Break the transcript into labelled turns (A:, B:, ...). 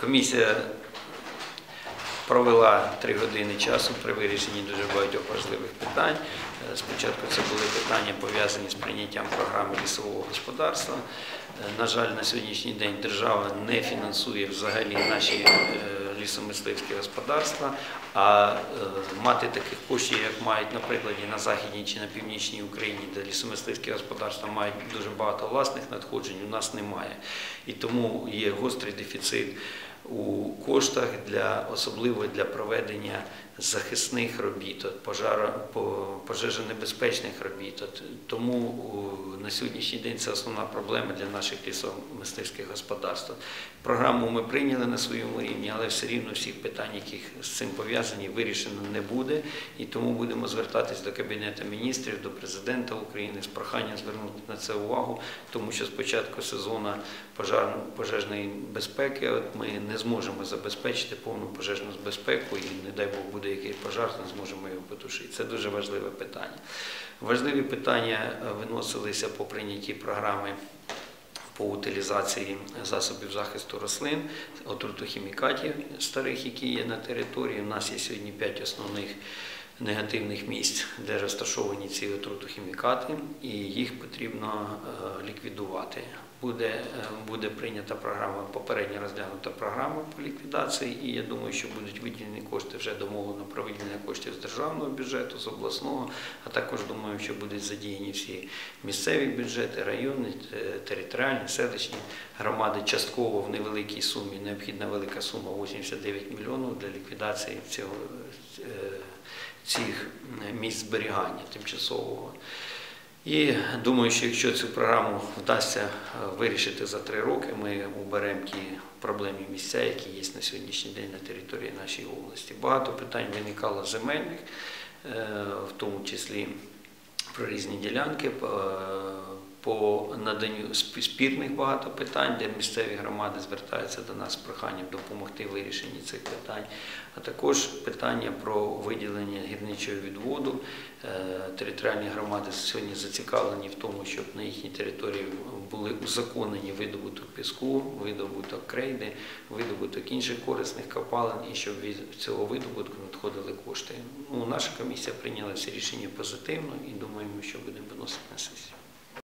A: Комісія провела три години часу при вирішенні дуже багатьох важливих питань. Е, Спочатку це були питання пов'язані з прийняттям програми лісового господарства. Е, На жаль, на сьогоднішній день держава не фінансує взагалі наші е, лісомисливські господарства, а е, мати таких коштів, як мають, наприклад, на Західній чи на північній Україні, де лісомисливські господарства мають дуже багато власних надходжень, у нас немає. І тому є гострий дефіцит у коштах для особливо для проведення захисних робіт, от пожаро, по- пожежонебезпечних робіт. От Тому на сьогоднішній день це основна проблема для наших лісомисливських господарств. Програму ми прийняли на своєму рівні, але все рівно всіх питань, яких з цим пов'язані, вирішено не буде. І тому будемо звертатись до Кабінету міністрів, до президента України з проханням звернути на це увагу, тому що з початку сезону пожежної безпеки от ми не зможемо забезпечити повну пожежну безпеку і, не дай Бог, буде якийсь пожар, не зможемо його потушити. Це дуже важливе питання. Важливі питання е, виносилися по прийнятті програми по утилізації засобів захисту рослин, отрутохімікатів старих, які є на території. У нас є сьогодні п'ять основних негативних місць, де розташовані ці отрутохімікати, і їх потрібно е, ліквідувати. Буде, е, буде прийнята програма, попередньо розглянута програма по ліквідації, і я думаю, що будуть виділені кошти вже домовлено про виділення коштів з державного бюджету, з обласного, а також думаю, що будуть задіяні всі місцеві бюджети, районні, територіальні, селищні громади. Частково в невеликій сумі необхідна велика сума 89 мільйонів для ліквідації цього, е, цих місць зберігання тимчасового. І думаю, що якщо цю програму вдасться е, вирішити за три роки, ми уберемо ті проблемні місця, які є на сьогоднішній день на території нашої області. Багато питань виникало земельних, е, в тому числі про різні ділянки. Наданню сп- спірних багато питань, де місцеві громади звертаються до нас з проханням допомогти в вирішенні цих питань, а також питання про виділення гірничого відводу. Е, Територіальні громади сьогодні зацікавлені в тому, щоб на їхній території були узаконені видобуток піску, видобуток крейди, видобуток інших корисних копалин, і щоб від цього видобутку надходили кошти. Ну, наша комісія прийняла всі рішення позитивно і думаємо, що будемо виносити на сесію.